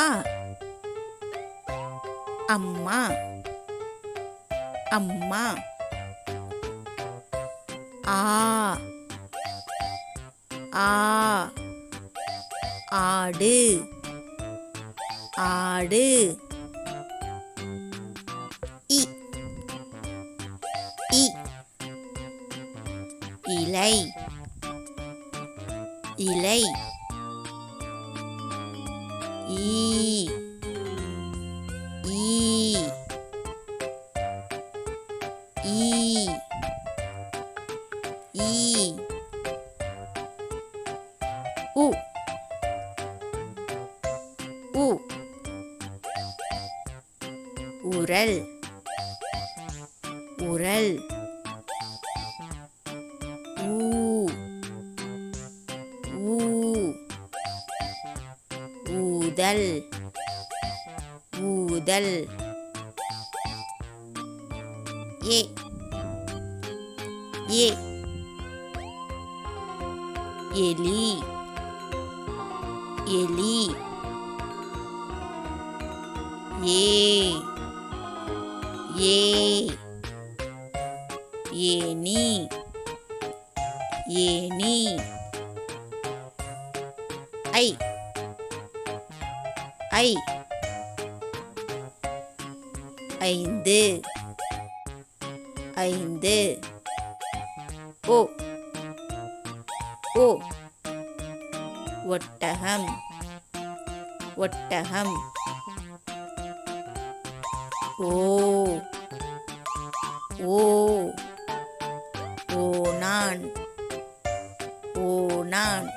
அ அம்மா. அம்மா. ஆ. ஆ. ஆடு. ஆடு. இ. இ. இலை. இலை. 이, 이, 이, 이, 오, 오, 오랄, 오랄. ஊதல். ஊதல். ஏ. ஏ. எலி. எலி. ஏ. ஏ. ஏனி ஏனி ஐ. ஐ. ஐந்து. ஐந்து. ஓ. ஓ. ஒட்டகம். ஒட்டகம். ஓ. ஓ. ஓனான் ஓனான்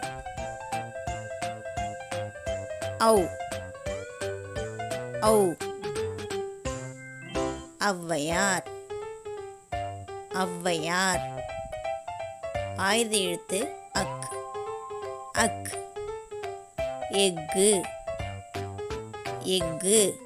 ஔ. ஔ ஔவையார். ஔவையார். ஆயுத எழுத்து அக். அக். எஃகு. எஃகு.